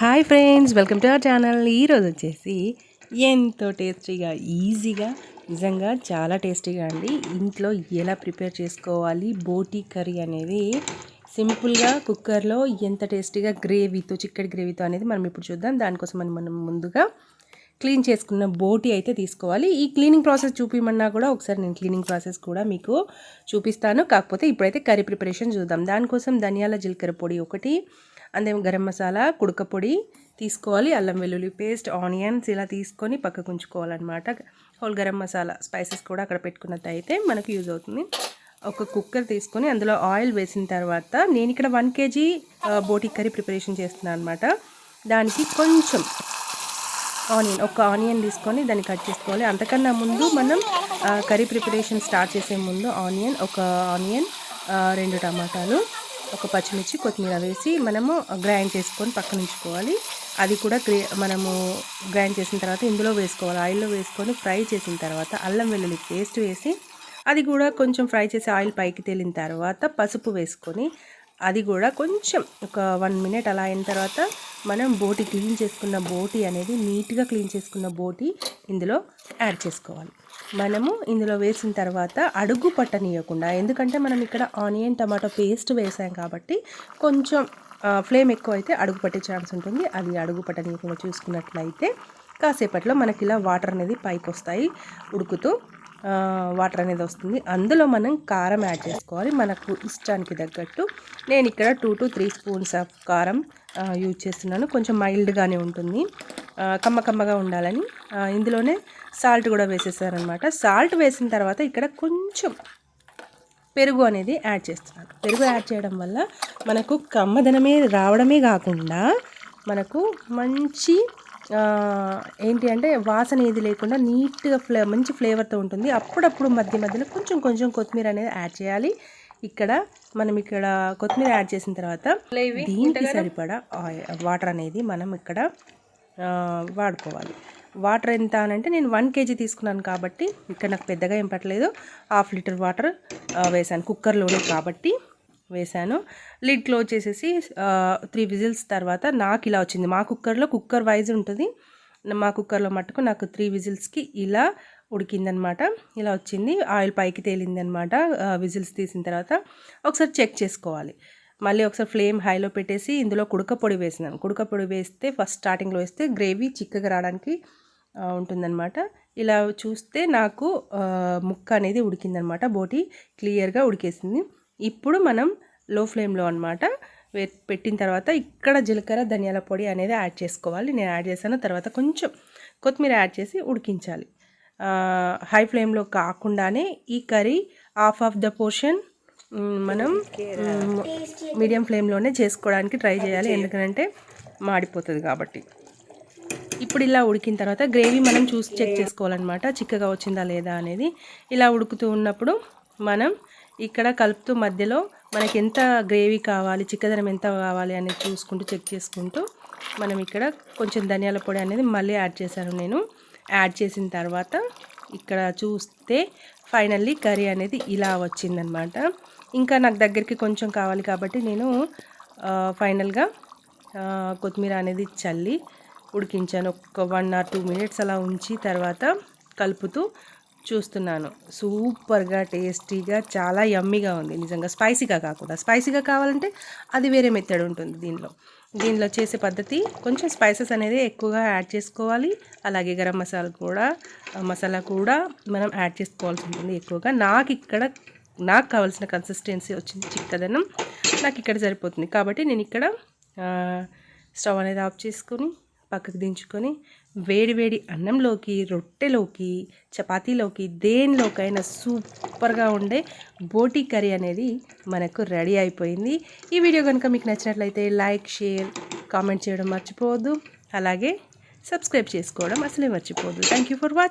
Hi friends welcome to our channel. ఈరోజు వచ్చేసి ఎంతో టేస్టీగా ఈజీగా నిజంగా చాలా టేస్టీగా అండి. ఇంట్లో ఎలా ప్రిపేర్ చేసుకోవాలి బోటీ కర్రీ అనేది సింపుల్గా కుక్కర్లో ఎంత టేస్టీగా గ్రేవీతో చిక్కటి గ్రేవీతో అనేది మనం ఇప్పుడు చూద్దాం. దానికోసం మనం మనం ముందుగా క్లీన్ చేసుకున్న బోటి అయితే తీసుకోవాలి. ఈ క్లీనింగ్ ప్రాసెస్ చూపించమన్నా కూడా ఒకసారి నేను క్లీనింగ్ ప్రాసెస్ కూడా మీకు చూపిస్తాను. కాకపోతే ఇప్పుడైతే కర్రీ ప్రిపరేషన్ చూద్దాం. దానికోసం ధనియాల జీలకర్ర పొడి ఒకటి అందే గరం మసాలా కుడక పొడి తీసుకోవాలి. అల్లం వెల్లుల్లి పేస్ట్ ఆనియన్స్ ఇలా తీసుకొని పక్కకు ఉంచుకోవాలన్నమాట. హోల్ గరం మసాలా స్పైసెస్ కూడా అక్కడ పెట్టుకున్నట్టు అయితే మనకు యూజ్ అవుతుంది. ఒక కుక్కర్ తీసుకొని అందులో ఆయిల్ వేసిన తర్వాత నేను ఇక్కడ one KG boti curry preparation చేస్తున్నాను అనమాట దానికి కొంచెం ఆనియన్ ఒక ఆనియన్ తీసుకొని దాన్ని కట్ చేసుకోవాలి. అంతకన్నా ముందు మనం కర్రీ ప్రిపరేషన్ స్టార్ట్ చేసే ముందు ఆనియన్ ఒక ఆనియన్ రెండు టమాటాలు ఒక పచ్చిమిర్చి కొత్తిమీర వేసి మనము గ్రైండ్ చేసుకొని పక్కన ఉంచుకోవాలి. అది కూడా క్రీ మనము గ్రైండ్ చేసిన తర్వాత ఇందులో వేసుకోవాలి. ఆయిల్లో వేసుకొని ఫ్రై చేసిన తర్వాత అల్లం వెల్లుల్లి పేస్ట్ వేసి అది కూడా కొంచెం ఫ్రై చేసి ఆయిల్ పైకి తేలిన తర్వాత పసుపు వేసుకొని అది కూడా కొంచెం ఒక వన్ మినిట్ అలా అయిన తర్వాత మనం బోటి క్లీన్ చేసుకున్న బోటి అనేది నీట్గా క్లీన్ చేసుకున్న బోటి ఇందులో యాడ్ చేసుకోవాలి. మనము ఇందులో వేసిన తర్వాత అడుగు పట్టనీయకుండా ఎందుకంటే మనం ఇక్కడ ఆనియన్ టమాటో పేస్ట్ వేసాం కాబట్టి కొంచెం ఫ్లేమ్ ఎక్కువ అయితే అడుగు పట్టే ఛాన్స్ ఉంటుంది. అది అడుగు పట్టనీయకుండా చూసుకున్నట్లయితే కాసేపట్లో మనకి ఇలా వాటర్ అనేది పైకి వస్తాయి ఉడుకుతూ వాటర్ అనేది వస్తుంది. అందులో మనం కారం యాడ్ చేసుకోవాలి. మనకు ఇష్టానికి తగ్గట్టు నేను ఇక్కడ two to three spoons of karam use చేస్తున్నాను. కొంచెం మైల్డ్గానే ఉంటుంది. కమ్మ కమ్మగా ఉండాలని. ఇందులోనే సాల్ట్ కూడా వేసేసారనమాట. సాల్ట్ వేసిన తర్వాత ఇక్కడ కొంచెం పెరుగు అనేది యాడ్ చేస్తున్నాను. పెరుగు యాడ్ చేయడం వల్ల మనకు కమ్మదనమే రావడమే కాకుండా మనకు మంచి ఏంటి అంటే వాసన ఏది లేకుండా నీట్గా ఫ్లే మంచి ఫ్లేవర్తో ఉంటుంది. అప్పుడప్పుడు మధ్య మధ్యలో కొంచెం కొంచెం కొత్తిమీర అనేది యాడ్ చేయాలి. ఇక్కడ మనం ఇక్కడ కొత్తిమీర యాడ్ చేసిన తర్వాత దీనికి సరిపడా వాటర్ అనేది మనం ఇక్కడ వాడుకోవాలి. వాటర్ ఎంత అని అంటే నేను వన్ కేజీ తీసుకున్నాను కాబట్టి ఇక్కడ నాకు పెద్దగా ఏం పట్టలేదు. హాఫ్ లీటర్ వాటర్ వేసాను కుక్కర్లోనే కాబట్టి వేసాను లిడ్ క్లోజ్ చేసేసి త్రీ విజిల్స్ తర్వాత నాకు ఇలా వచ్చింది. మా కుక్కర్లో కుక్కర్ వైజ్ ఉంటుంది. మా కుక్కర్లో మట్టుకు నాకు త్రీ విజిల్స్కి ఇలా ఉడికిందనమాట. ఇలా వచ్చింది. ఆయిల్ పైకి తేలింది అనమాట విజిల్స్ తీసిన తర్వాత ఒకసారి చెక్ చేసుకోవాలి. మళ్ళీ ఒకసారి ఫ్లేమ్ హైలో పెట్టేసి ఇందులో కుడక పొడి వేసినాను. కుడక పొడి వేస్తే ఫస్ట్ స్టార్టింగ్లో వేస్తే గ్రేవీ చిక్కగా రావడానికి ఉంటుందన్నమాట ఇలా చూస్తే నాకు ముక్క అనేది ఉడికిందనమాట. బోటి క్లియర్గా ఉడికేసింది. ఇప్పుడు మనం లో ఫ్లేమ్లో అనమాట పెట్టిన తర్వాత ఇక్కడ జీలకర్ర ధనియాల పొడి అనేది యాడ్ చేసుకోవాలి. నేను యాడ్ చేశాను. తర్వాత కొంచెం కొత్తిమీర యాడ్ చేసి ఉడికించాలి. హై ఫ్లేమ్లో కాకుండానే ఈ curry half of the portion మనం మీడియం ఫ్లేమ్లోనే చేసుకోవడానికి ట్రై చేయాలి. ఎందుకంటే మాడిపోతుంది కాబట్టి. ఇప్పుడు ఇలా ఉడికిన తర్వాత గ్రేవీ మనం చూసి చెక్ చేసుకోవాలన్నమాట. చిక్కగా వచ్చిందా లేదా అనేది ఇలా ఉడుకుతూ ఉన్నప్పుడు మనం ఇక్కడ కలుపుతూ మధ్యలో మనకి ఎంత గ్రేవీ కావాలి చిక్కదనం ఎంత కావాలి అనేది చూసుకుంటూ చెక్ చేసుకుంటూ మనం ఇక్కడ కొంచెం ధనియాల పొడి అనేది మళ్ళీ యాడ్ చేశాను నేను. యాడ్ చేసిన తర్వాత ఇక్కడ చూస్తే ఫైనల్లీ కర్రీ అనేది ఇలా వచ్చిందనమాట. ఇంకా నాకు దగ్గరికి కొంచెం కావాలి కాబట్టి నేను ఫైనల్గా కొత్తిమీర అనేది చల్లి ఉడికించాను. ఒక వన్ ఆర్ టూ మినిట్స్ అలా ఉంచి తర్వాత కలుపుతూ చూస్తున్నాను. సూపర్గా టేస్టీగా చాలా యమ్మీగా ఉంది. నిజంగా స్పైసీగా కాకుండా. స్పైసీగా కావాలంటే అది వేరే మెథడ్ ఉంటుంది దీనిలో. దీనిలో చేసే పద్ధతి కొంచెం స్పైసెస్ అనేది ఎక్కువగా యాడ్ చేసుకోవాలి. అలాగే గరం మసాలా కూడా మసాలా కూడా మనం యాడ్ చేసుకోవాల్సి ఉంటుంది ఎక్కువగా. నాకు ఇక్కడ నాకు కావాల్సిన కన్సిస్టెన్సీ వచ్చింది చిక్కదనం. నాకు ఇక్కడ సరిపోతుంది. కాబట్టి నేను ఇక్కడ స్టవ్ అనేది ఆఫ్ చేసుకొని పక్కకు దించుకొని వేడి వేడి అన్నంలోకి రొట్టెలోకి చపాతీలోకి దేనిలోకైనా సూపర్గా ఉండే బోటీ కర్రీ అనేది మనకు రెడీ అయిపోయింది. ఈ వీడియో కనుక మీకు నచ్చినట్లయితే లైక్ షేర్ కామెంట్ చేయడం మర్చిపోవద్దు. అలాగే సబ్స్క్రైబ్ చేసుకోవడం అసలే మర్చిపోవద్దు. Thank for watching